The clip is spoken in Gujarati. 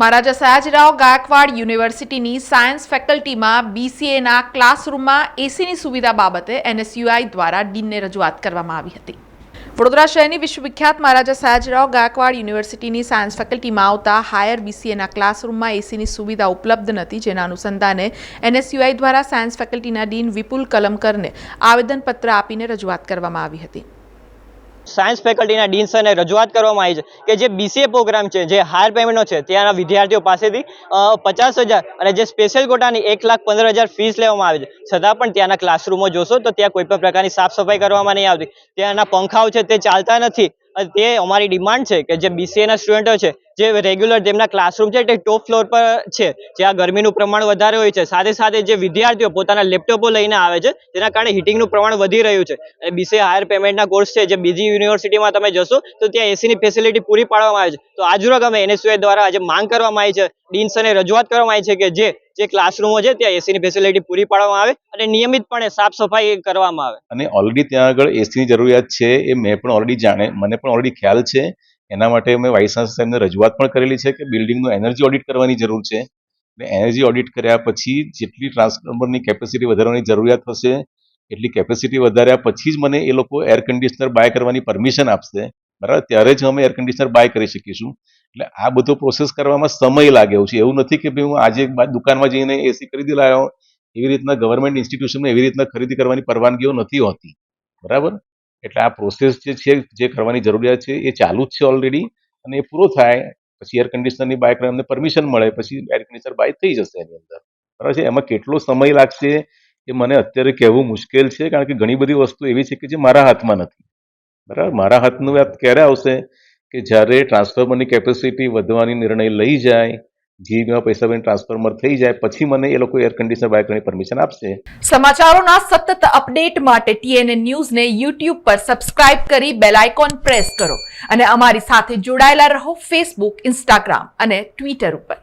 મહારાજા સયાજીરાવ ગાયકવાડ યુનિવર્સિટીની સાયન્સ ફેકલ્ટીમાં બીસીએના ક્લાસરૂમમાં એસીની સુવિધા બાબતે એનએસયુઆઈ દ્વારા ડીનને રજૂઆત કરવામાં આવી હતી. વડોદરા શહેરની વિશ્વવિખ્યાત મહારાજા સયાજીરાવ ગાયકવાડ યુનિવર્સિટીની સાયન્સ ફેકલ્ટીમાં આવતા હાયર બીસીએના ક્લાસરૂમમાં એસીની સુવિધા ઉપલબ્ધ નથી, જેના અનુસંધાને એનએસયુઆઈ દ્વારા સાયન્સ ફેકલ્ટીના ડીન વિપુલ કલમકરને આવેદનપત્ર આપીને રજૂઆત કરવામાં આવી હતી. સાયન્સ ફેકલ્ટીના ડીન સરને રજૂઆત કરવામાં આવી છે કે જે બીસીએ પ્રોગ્રામ છે, જે હાયર પેમેન્ટનો છે, ત્યાંના વિદ્યાર્થીઓ પાસેથી પચાસ અને જે સ્પેશિયલ કોટાની એક લાખ પંદર હજાર ફીસ લેવામાં આવે છે. છતાં પણ ત્યાંના ક્લાસરૂમો જોશો તો ત્યાં કોઈ પણ પ્રકારની સાફ સફાઈ કરવામાં નહીં આવતી. ત્યાંના પંખાઓ છે તે ચાલતા નથી. તે અમારી ડિમાન્ડ છે કે જે બીસીએના સ્ટુડન્ટો છે, જે રેગ્યુલર તેમના ક્લાસરૂમ છે, તે ટોપ ફ્લોર પર છે જ્યાં ગરમીનું પ્રમાણ વધારે હોય છે. સાથે સાથે જે વિદ્યાર્થીઓ પોતાના લેપટોપો લઈને આવે છે, તેના કારણે હીટિંગનું પ્રમાણ વધી રહ્યું છે. અને બીસીએ હાયર પેમેન્ટના કોર્સ છે, જે બીજી યુનિવર્સિટીમાં તમે જશો, તો ત્યાં એસીની ફેસિલિટી પૂરી પાડવામાં આવે છે. તો આજરોગ અમે એનએસયુઆઈ દ્વારા આજે માંગ કરવામાં આવી છે. ડીન અને રજૂઆત કરવામાં આવી છે કે જે જે ક્લાસરૂમો છે, ત્યાં એસીની ફેસિલિટી પૂરી પાડવામાં આવે અને નિયમિતપણે સાફ સફાઈ કરવામાં આવે. અને ઓલરેડી ત્યાં આગળ એસીની જરૂરિયાત છે એ મેં પણ ઓલરેડી જાણે, મને પણ ઓલરેડી ખ્યાલ છે. એના માટે મેં વાઇસ ચાન્સલર સાહેબને રજૂઆત પણ કરેલી છે કે બિલ્ડિંગનું એનર્જી ઓડિટ કરવાની જરૂર છે. અને એનર્જી ઓડિટ કર્યા પછી જેટલી ટ્રાન્સફોર્મરની કેપેસિટી વધારવાની જરૂરિયાત હશે, એટલી કેપેસિટી વધાર્યા પછી જ મને એ લોકો એર કન્ડિશનર બાય કરવાની પરમિશન આપશે. બરાબર? ત્યારે જ અમે એર કન્ડિશનર બાય કરી શકીશું. એટલે આ બધો પ્રોસેસ કરવામાં સમય લાગે એવું છે. એવું નથી કે ભાઈ હું આજે દુકાનમાં જઈને એસી ખરીદી લાવ્યો એવી રીતના ગવર્મેન્ટ ઇન્સ્ટિટ્યુશનમાં એવી રીતના ખરીદી કરવાની પરવાનગીઓ નથી હોતી. બરાબર? એટલે આ પ્રોસેસ જે છે, જે કરવાની જરૂરિયાત છે, એ ચાલુ જ છે ઓલરેડી અને એ પૂરો થાય, પછી એર કન્ડિશનરની કરવા અમને પરમિશન મળે, પછી એર કન્ડિશનર બાય થઈ જશે એની અંદર. બરાબર છે? એમાં કેટલો સમય લાગશે એ મને અત્યારે કહેવું મુશ્કેલ છે, કારણ કે ઘણી બધી વસ્તુ એવી છે કે જે મારા હાથમાં નથી. બરાબર? મારા હાથનું વાત ક્યારે આવશે? કે જ્યારે ટ્રાન્સફોર્મરની કેપેસિટી વધવાની નિર્ણય લઈ જાય જીબીમાં પૈસા ભરીને ટ્રાન્સફોર્મર થઈ જાય, પછી મને એ લોકો એર કન્ડિશનર બાય કરવાની પરમિશન આપશે. સમાચારોના સતત અપડેટ માટે ટીએનએ ન્યૂઝને યુટ્યુબ પર સબસ્ક્રાઇબ કરી બેલ આઇકોન પ્રેસ કરો અને અમારી સાથે જોડાયેલા રહો ફેસબુક ઇન્સ્ટાગ્રામ અને ટ્વિટર ઉપર.